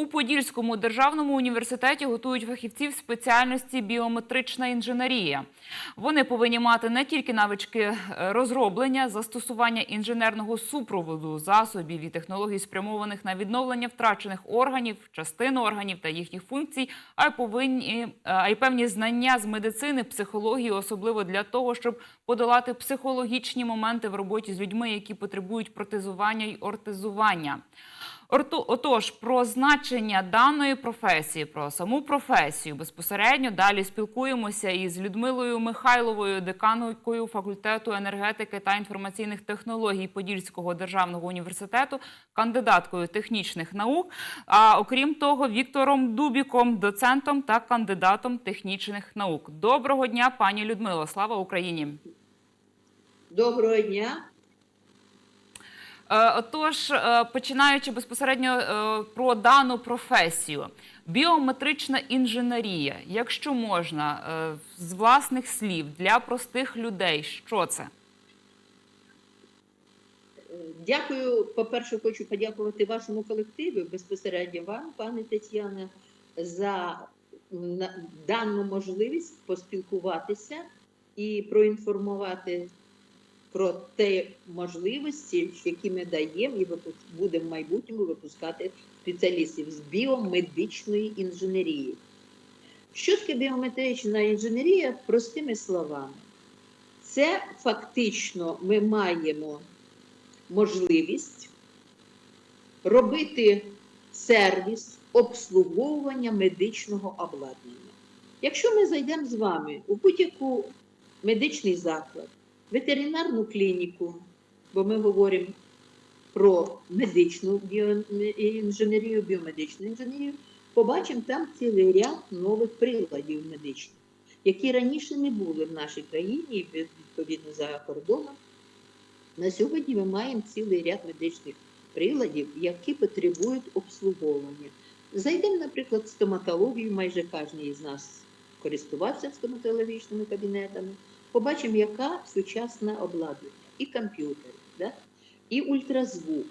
У Подільському державному університеті готують фахівців спеціальності біометрична інженерія. Вони повинні мати не тільки навички е, розроблення, застосування інженерного супроводу засобів і технологій, спрямованих на відновлення втрачених органів, частин органів та їхніх функцій, а й повинні е, а й певні знання з медицини, психології, особливо для того, щоб подолати психологічні моменти в роботі з людьми, які потребують протезування й ортезування. Орту- Отож, про значення даної професії, про саму професію безпосередньо далі спілкуємося із Людмилою Михайловою, деканкою факультету енергетики та інформаційних технологій Подільського державного університету, кандидаткою технічних наук. А окрім того, Віктором Дубіком, доцентом та кандидатом технічних наук. Доброго дня, пані Людмило! Слава Україні! Доброго дня. Е, Отож, е, починаючи безпосередньо е, про дану професію, біометрична інженерія, якщо можна, з власних слів для простих людей, що це? Дякую. По-перше, хочу подякувати вашому колективу, безпосередньо вам, пане Тетяна, за дану можливість поспілкуватися і проінформувати про те можливості, які ми даємо, і будемо в майбутньому випускати спеціалістів з біомедичної інженерії. Що таке біометрична інженерія? Простими словами, це фактично ми маємо можливість робити сервіс обслуговування медичного обладнання. Якщо ми зайдемо з вами у будь-яку медичний заклад, ветеринарну клініку, бо ми говоримо про медичну біоінженерію, біомедичну інженерію, побачимо там цілий ряд нових приладів медичних, які раніше не були в нашій країні відповідно за кордоном. На сьогодні ми маємо цілий ряд медичних приладів, які потребують обслуговування. Зайдемо, наприклад, в стоматологію, майже кожен із нас користувався стоматологічними кабінетами. Побачимо, яка сучасне обладнання, і комп'ютери, да? і ультразвук,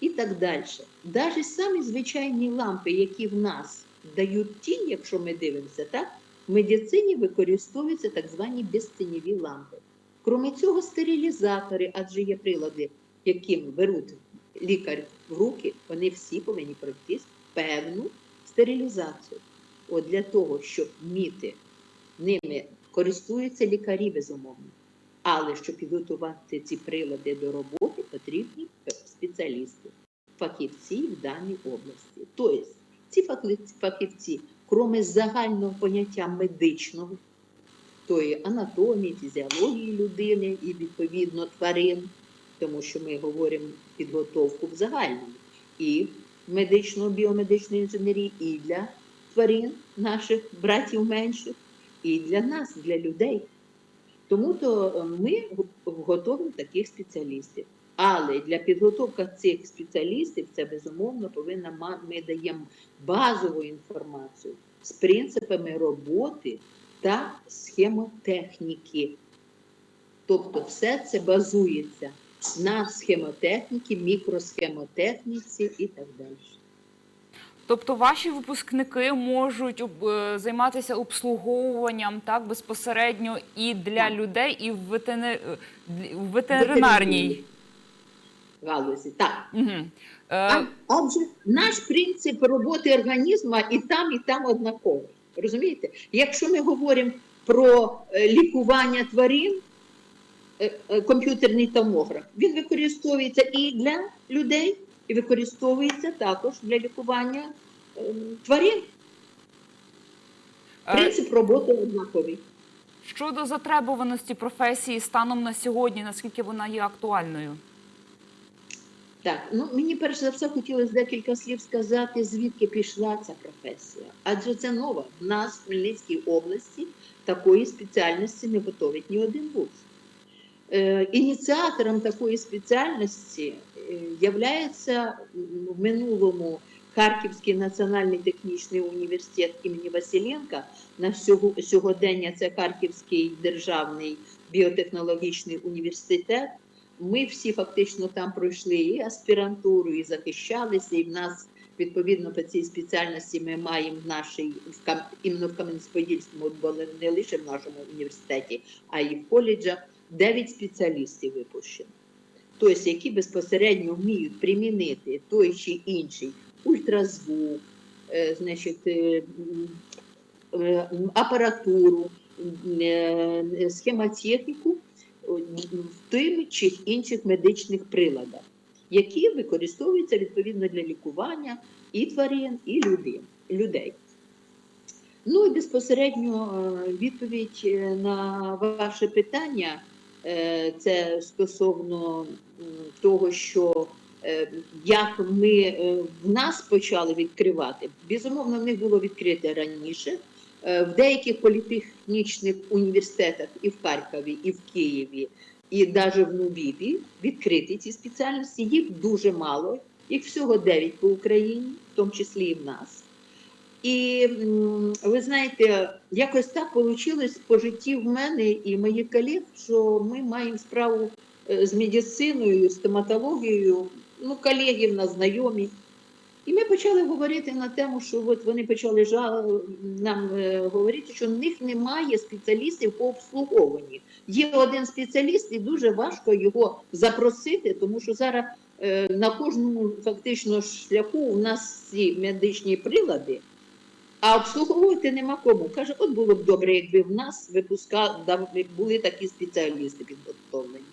і так далі. Навіть самі звичайні лампи, які в нас дають тінь, якщо ми дивимося, так? в медицині використовуються так звані безтіньові лампи. Крім цього, стерилізатори, адже є прилади, яким беруть лікар в руки, вони всі повинні пройти певну стерилізацію. От для того, щоб вміти ними користуються лікарі, безумовно. Але щоб підготувати ці прилади до роботи, потрібні спеціалісти, фахівці в даній області. Тобто, ці фахівці- крім загального поняття медичного, тої анатомії, фізіології людини і відповідно тварин, тому що ми говоримо підготовку в загальному і медичного біомедичної інженерії, і для тварин, наших братів менших, і для нас, для людей. Тому то е, ми готуємо таких спеціалістів. Але для підготовки цих спеціалістів це безумовно повинна ми даємо базову інформацію з принципами роботи та схемотехніки. Тобто все це базується на схемотехніці, мікросхемотехніці і так далі. Тобто ваші випускники можуть е, займатися обслуговуванням так безпосередньо і для людей, і в, ветене- е, в ветеринарній. Галузі. Так. Угу. А, адже наш принцип роботи організму і там, і там однаковий. Розумієте? Якщо ми говоримо про лікування тварин, комп'ютерний томограф, він використовується і для людей, і використовується також для лікування е, тварин. Принцип роботи однаковий. Щодо затребуваності професії станом на сьогодні, наскільки вона є актуальною? Так, ну мені перш за все хотілося декілька слів сказати, звідки пішла ця професія. Адже це нова. В нас в Хмельницькій області такої спеціальності не готовить ні один вуз. Ініціатором такої спеціальності е, являється в минулому Харківський національний технічний університет імені Василенка. На сьогодення це Харківський державний біотехнологічний університет. Ми всі фактично там пройшли і аспірантуру, і захищалися, і в нас Відповідно, по цій спеціальності ми маємо в нашій в Кам- іменно в Кам'янець-Подільському, бо не- не лише в нашому університеті, а й в коледжах 9 спеціалістів випущено. Тобто, які безпосередньо вміють примінити той чи інший ультразвук, е, значить, е, е, апаратуру, е, в тим чи інших медичних приладах, які використовуються відповідно для лікування і тварин, і людей. Ну і безпосередньо відповідь на ваше питання це стосовно того, що е, як ми е, в нас почали відкривати. Безумовно, в них було відкрите раніше. Е, В деяких політехнічних університетах і в Харкові, і в Києві, і навіть в Нубібі відкриті ці спеціальності. Їх дуже мало, їх всього 9 по Україні, в тому числі і в нас. І ви знаєте, якось так вийшло по житті в мене і моїх колег, що ми маємо справу е, з медициною, стоматологією, ну, колеги в нас знайомі. І ми почали говорити на тему, що от вони почали жал... нам е, говорити, що в них немає спеціалістів по обслуговуванні. Є один спеціаліст, і дуже важко його запросити, тому що зараз е, на кожному фактично шляху у нас ці медичні прилади, а обслуговувати нема кому. Каже, от було б добре, якби в нас випуска да, були такі спеціалісти підготовлені.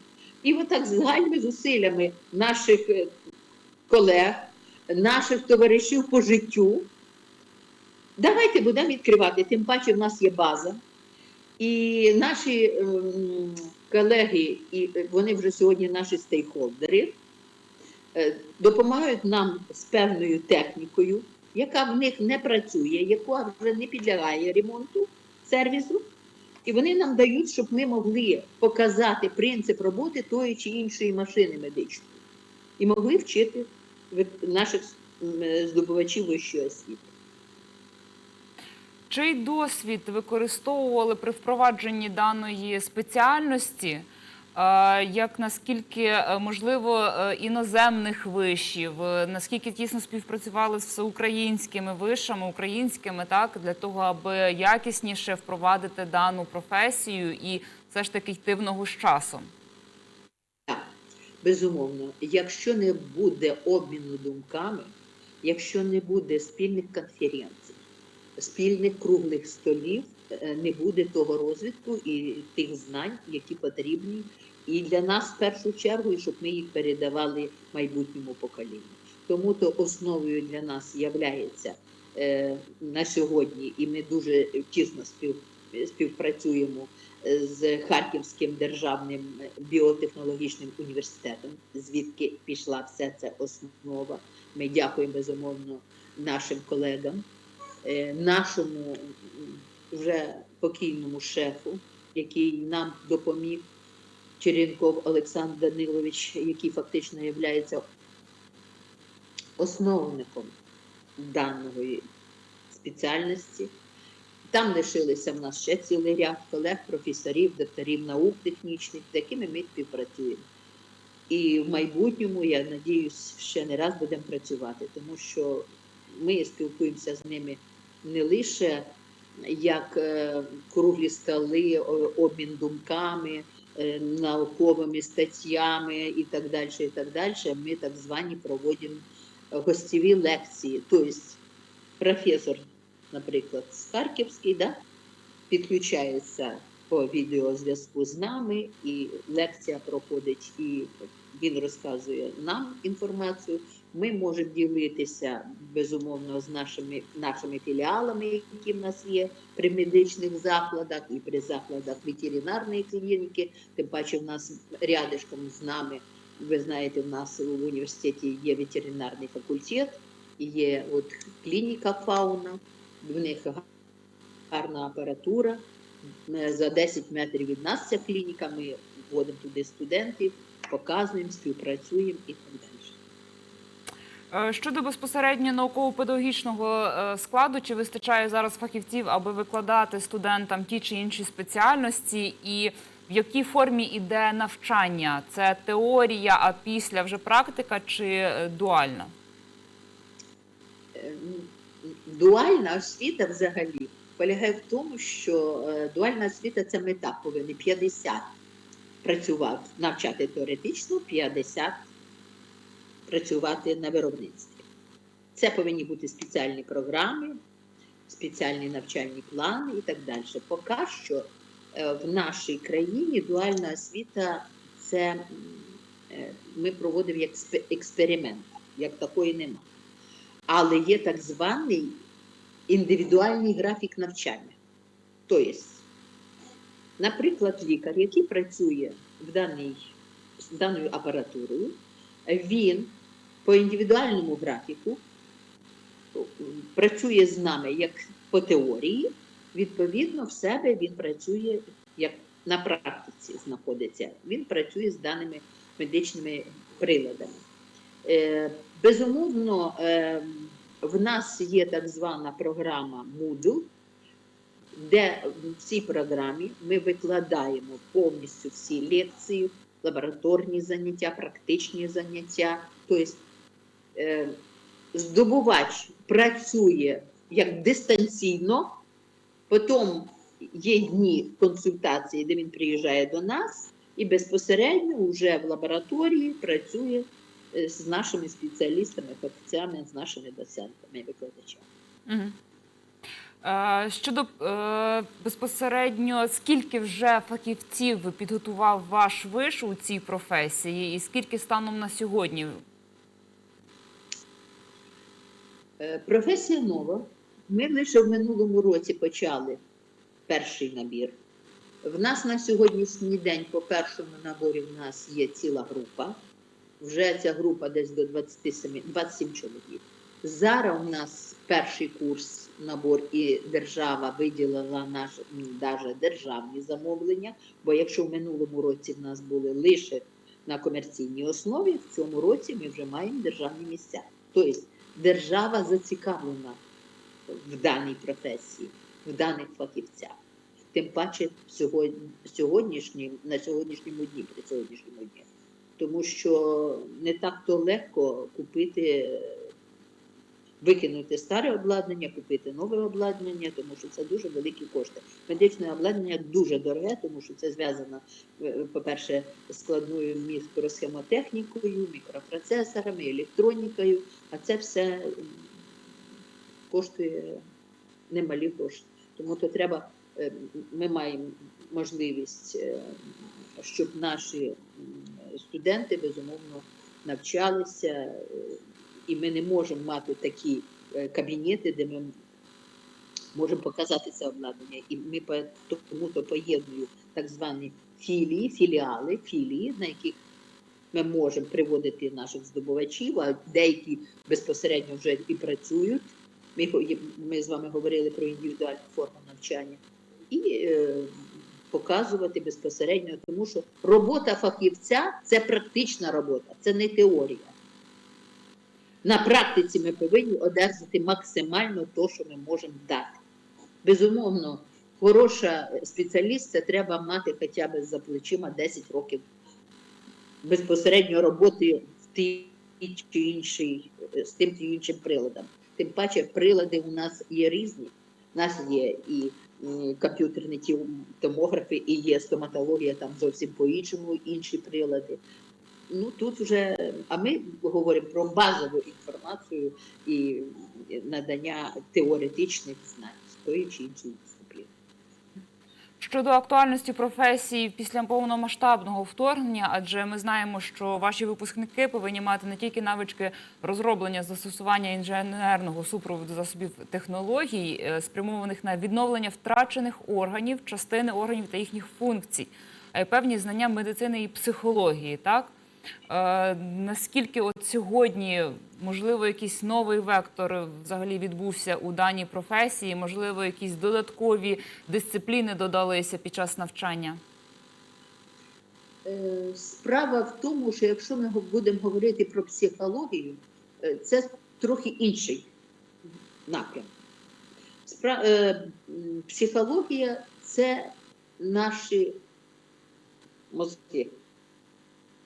І отак з гальми зусиллями наших е, колег, наших товаришів по життю. Давайте будемо відкривати, тим паче в нас є база. І наші ем, колеги, і е, вони вже сьогодні наші стейкхолдери, е, допомагають нам з певною технікою, яка в них не працює, яка вже не підлягає ремонту сервісу. І вони нам дають, щоб ми могли показати принцип роботи тої чи іншої машини медичної і могли вчити наших е, здобувачів вищої освіти. Чий досвід використовували при впровадженні даної спеціальності? Як наскільки е, можливо е, іноземних вишів, е, наскільки тісно співпрацювали з всеукраїнськими вишами, українськими, так для того, аби якісніше впровадити дану професію і все ж таки йти в ногу з часом? Так, безумовно, якщо не буде обміну думками, якщо не буде спільних конференцій, спільних круглих столів, не буде того розвитку і тих знань, які потрібні і для нас в першу чергу, і щоб ми їх передавали майбутньому поколінню. Тому то основою для нас являється е, на сьогодні, і ми дуже тісно спів, співпрацюємо з Харківським державним біотехнологічним університетом, звідки пішла вся ця основа. Ми дякуємо безумовно нашим колегам, е, нашому вже покійному шефу, який нам допоміг, Черенков Олександр Данилович, який фактично є основником даної спеціальності. Там лишилися в нас ще цілий ряд колег, професорів, докторів наук технічних, з якими ми співпрацюємо. І в майбутньому, я надіюсь, ще не раз будемо працювати, тому що ми спілкуємося з ними не лише як е, круглі столи, обмін думками, е, науковими статтями і так далі. І так далі. Ми так звані проводимо гостєві лекції. Тобто професор наприклад, Харківський, да, підключається по відеозв'язку з нами, і лекція проходить, і він розказує нам інформацію. Ми можемо ділитися безумовно з нашими, нашими філіалами, які в нас є при медичних закладах і при закладах ветеринарної клініки. Тим паче, в нас рядишком з нами, ви знаєте, в нас в університеті є ветеринарний факультет, є от клініка фауна в них гарна апаратура. Е, За 10 метрів від нас ця клініка, ми вводимо туди студентів, показуємо, співпрацюємо і так далі. Е, Щодо безпосередньо науково-педагогічного е, складу, чи вистачає зараз фахівців, аби викладати студентам ті чи інші спеціальності, і в якій формі іде навчання? Це теорія, а після вже практика чи е, дуальна? Е, Дуальна освіта взагалі полягає в тому, що дуальна освіта це мета повинна 50 працювати, навчати теоретично, 50 працювати на виробництві. Це повинні бути спеціальні програми, спеціальні навчальні плани і так далі. Поки що е, в нашій країні дуальна освіта це е, ми проводимо як експеримент, як такої нема. Але є так званий індивідуальний графік навчання. Тобто, наприклад, лікар, який працює в даний, з даною апаратурою, він по індивідуальному графіку працює з нами як по теорії, відповідно, в себе він працює як на практиці знаходиться. Він працює з даними медичними приладами. Е, Безумовно, е, в нас є так звана програма Moodle, де в цій програмі ми викладаємо повністю всі лекції, лабораторні заняття, практичні заняття. Тобто здобувач працює як дистанційно, потім є дні консультації, де він приїжджає до нас, і безпосередньо вже в лабораторії працює е, з нашими спеціалістами, фахівцями, з нашими доцентами і викладачами. Е, Щодо е, безпосередньо, скільки вже фахівців підготував ваш виш у цій професії, і скільки станом на сьогодні? Е, Професія нова. Ми лише в минулому році почали перший набір. В нас на сьогоднішній день по першому наборі в нас є ціла група. Вже ця група десь до 27, 27 чоловік. Зараз у нас перший курс набор і держава виділила наш навіть державні замовлення. Бо якщо в минулому році в нас були лише на комерційній основі, в цьому році ми вже маємо державні місця. Тобто держава зацікавлена в даній професії, в даних фахівцях. Тим паче сьогодні, сьогоднішнім, на сьогоднішньому дні, при сьогоднішньому дні. Тому що не так то легко купити, викинути старе обладнання, купити нове обладнання, тому що це дуже великі кошти. Медичне обладнання дуже дороге, тому що це зв'язано, е, по-перше, складною мікросхемотехнікою, мікропроцесорами, електронікою, а це все коштує немалі кошти. Тому то треба, е, ми маємо можливість, е, щоб наші студенти безумовно навчалися, і ми не можемо мати такі е, кабінети, де ми можемо показати це обладнання. І ми тому то поєдную так звані філії, філіали, філії, на яких ми можемо приводити наших здобувачів, а деякі безпосередньо вже і працюють. Ми, ми з вами говорили про індивідуальну форму навчання і е, показувати безпосередньо, тому що робота фахівця це практична робота, це не теорія. На практиці ми повинні одержати максимально те, що ми можемо дати. Безумовно, хороша спеціаліст це треба мати хоча б за плечима 10 років безпосередньо роботи в тій чи іншій, з тим чи іншим приладом. Тим паче прилади у нас є різні. У нас є і комп'ютерні томографи, і є стоматологія там зовсім по-іншому, інші прилади. Ну тут вже, а ми говоримо про базову інформацію і надання теоретичних знань з тої чи іншої дисципліни. Щодо актуальності професії після повномасштабного вторгнення, адже ми знаємо, що ваші випускники повинні мати не тільки навички розроблення застосування інженерного супроводу засобів технологій, е, спрямованих на відновлення втрачених органів, частини органів та їхніх функцій, а й певні знання медицини і психології. Так наскільки от сьогодні можливо якийсь новий вектор взагалі відбувся у даній професії, можливо, якісь додаткові дисципліни додалися під час навчання? Е, Справа в тому, що якщо ми будемо говорити про психологію, е, це трохи інший напрям. Е, Психологія це наші мозки.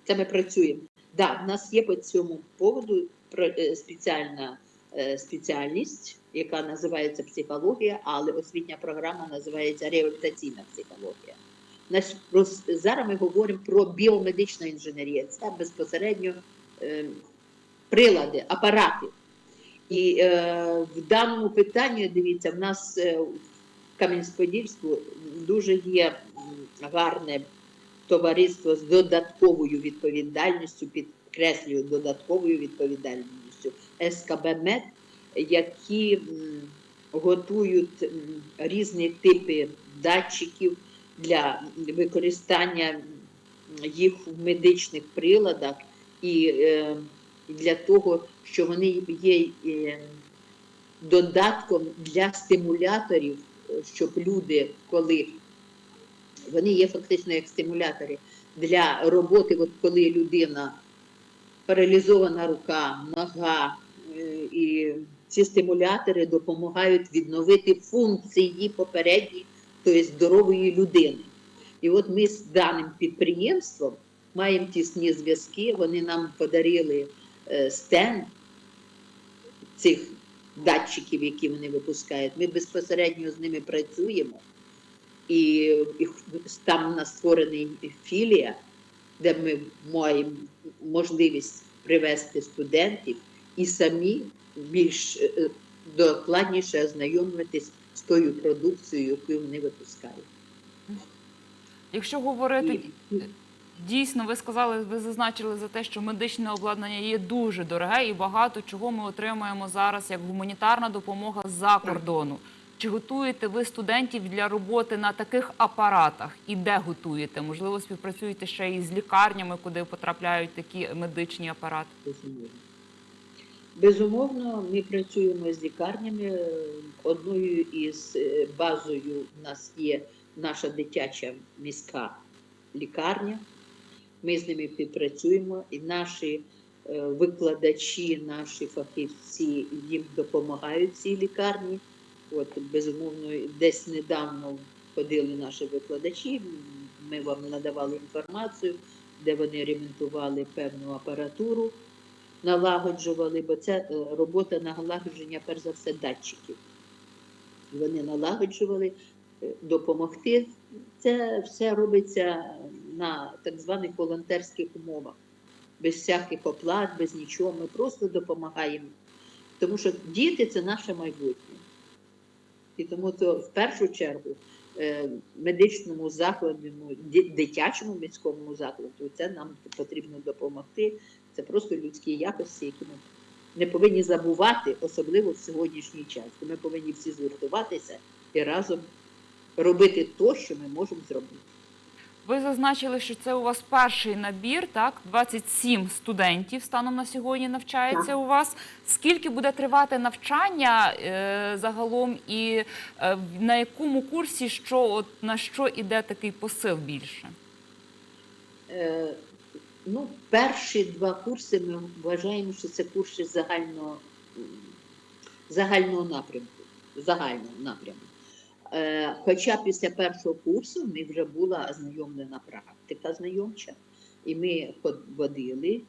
Це ми працюємо. Да, в нас є по цьому поводу е, спеціальна е, спеціальність, яка називається психологія, але освітня програма називається реабілітаційна психологія. Зараз ми говоримо про біомедичну інженерію. Це безпосередньо е, прилади, апарати. І е, в даному питанні, дивіться, в нас в Кам'янськ-Подільську дуже є гарне товариство з додатковою відповідальністю, підкреслюю, додатковою відповідальністю. СКБ МЕД, які готують різні типи датчиків для використання їх в медичних приладах і е, для того, що вони є е, додатком для стимуляторів, е, щоб люди, коли вони є фактично як стимулятори для роботи, от коли людина паралізована рука, нога, е, і ці стимулятори допомагають відновити функції попередні, тобто здорової людини. І от ми з даним підприємством маємо тісні зв'язки. Вони нам подарили е, стенд цих датчиків, які вони випускають. Ми безпосередньо з ними працюємо. І, і там у нас створений філія, де ми маємо можливість привести студентів і самі більш е, докладніше ознайомитись з тою продукцією, яку вони випускають. Якщо говорити І- Дійсно, ви сказали, ви зазначили за те, що медичне обладнання є дуже дороге і багато чого ми отримуємо зараз як гуманітарна допомога з-за кордону. Чи готуєте ви студентів для роботи на таких апаратах і де готуєте? Можливо, співпрацюєте ще і з лікарнями, куди потрапляють такі медичні апарати? Безумовно. Безумовно, ми працюємо з лікарнями. Одною із е, базою в нас є наша дитяча міська лікарня. Ми з ними співпрацюємо, і наші е, викладачі, наші фахівці їм допомагають цій лікарні. От, безумовно, десь недавно ходили наші викладачі. Ми вам надавали інформацію, де вони ремонтували певну апаратуру налагоджували, бо це робота налагодження, перш за все, датчиків. Вони налагоджували, е, допомогти. Це все робиться на так званих волонтерських умовах, без всяких оплат, без нічого. Ми просто допомагаємо. Тому що діти це наше майбутнє. І тому то в першу чергу е, медичному закладу, дитячому міському закладу, це нам потрібно допомогти. Це просто людські якості, які ми не повинні забувати, особливо в сьогоднішній час. Ми повинні всі згуртуватися і разом робити те, що ми можемо зробити. Ви зазначили, що це у вас перший набір, так? 27 студентів станом на сьогодні навчається у вас. Скільки буде тривати навчання е, загалом, і е, на якому курсі що от на що іде такий посил більше? Е, ну, перші два курси ми вважаємо, що це курси загального, загального напрямку. Загального напрямку. Е, хоча після першого курсу в них вже була ознайомлена практика знайомча, і ми водили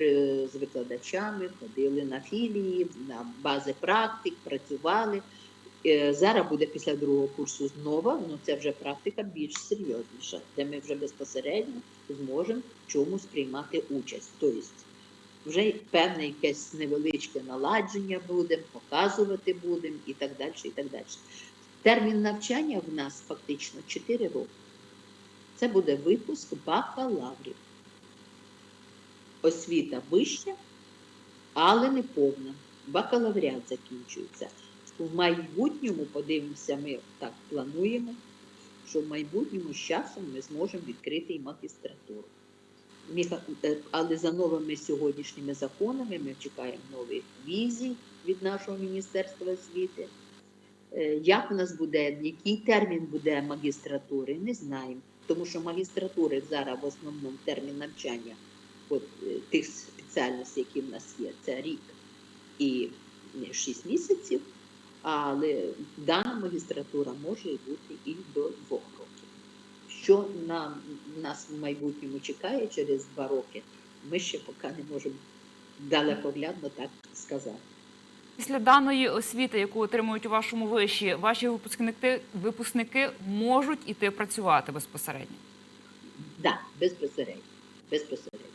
е, з викладачами, ходили на філії, на бази практик, працювали. Е, Зараз буде після другого курсу знову, ну це вже практика більш серйозніша, де ми вже безпосередньо зможемо чомусь приймати участь. Тобто вже певне якесь невеличке наладження будемо, показувати будемо і так далі. і так далі. Термін навчання в нас фактично 4 роки. Це буде випуск бакалаврів. Освіта вища, але не повна. Бакалавріат закінчується. В майбутньому, подивимося, ми так плануємо, що в майбутньому з часом ми зможемо відкрити і магістратуру. Е, Але за новими сьогоднішніми законами ми чекаємо нових візій від нашого Міністерства освіти. Е, Як у нас буде, який термін буде магістратури, не знаємо. Тому що магістратури зараз в основному термін навчання от, е, тих спеціальностей, які в нас є, це рік і 6 місяців, але дана магістратура може бути і до двох років. Що нам, нас в майбутньому чекає через два роки, ми ще поки не можемо далекоглядно так сказати. Після даної освіти, яку отримують у вашому виші, ваші випускники, випускники можуть іти працювати безпосередньо. Да, безпосередньо. безпосередньо.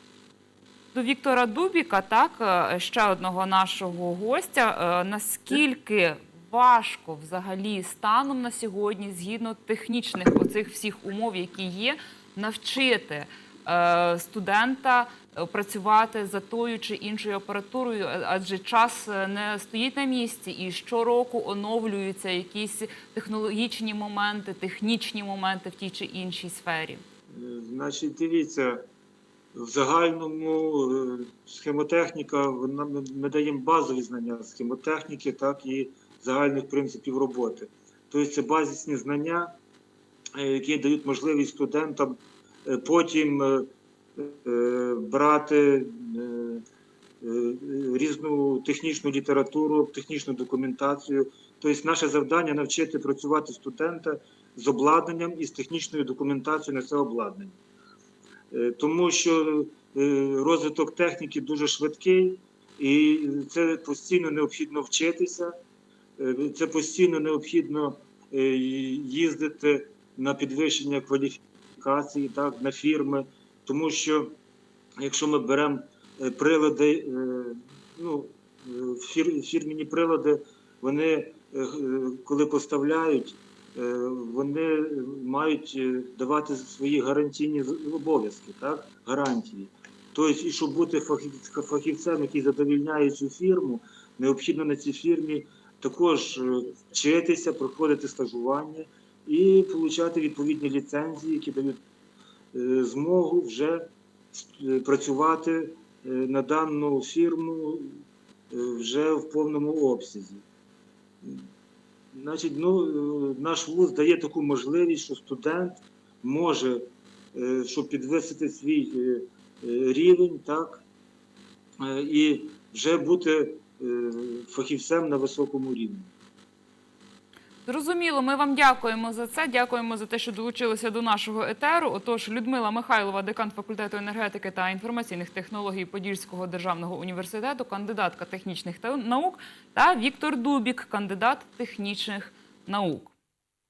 До Віктора Дубіка, так е, ще одного нашого гостя. Е, Наскільки важко взагалі станом на сьогодні, згідно технічних оцих всіх умов, які є, навчити студента е, працювати за тою чи іншою апаратурою, Е, адже час е, не стоїть на місці, і щороку оновлюються якісь технологічні моменти, технічні моменти в тій чи іншій сфері. Е, Значить, дивіться, в загальному е, схемотехніка, ми, даємо базові знання схемотехніки, так і загальних принципів роботи. Тобто це базисні знання, е, які дають можливість студентам е, потім е, е, брати е, е, різну технічну літературу, технічну документацію. Тобто наше завдання навчити працювати студента з обладнанням і з технічною документацією на це обладнання. Е, Тому що е, розвиток техніки дуже швидкий, і це постійно необхідно вчитися, е, це постійно необхідно е, їздити на підвищення кваліфікації, так, на фірми, тому що якщо ми беремо е, прилади, е, ну, е, фір- фірмені прилади, вони, коли поставляють, вони мають давати свої гарантійні обов'язки, так? гарантії. Тобто, і щоб бути фахівцем, який задовільняє цю фірму, необхідно на цій фірмі також вчитися, проходити стажування і отримати відповідні ліцензії, які дають е, змогу вже е, працювати е, на дану фірму вже в повному обсязі. Значить, ну, наш вуз дає таку можливість, що студент може, щоб підвисити свій рівень, так, і вже бути фахівцем на високому рівні. Зрозуміло, ми вам дякуємо за це. Дякуємо за те, що долучилися до нашого етеру. Отож, Людмила Михайлова, декан факультету енергетики та інформаційних технологій Подільського державного університету, кандидатка технічних наук, та Віктор Дубік, кандидат технічних наук.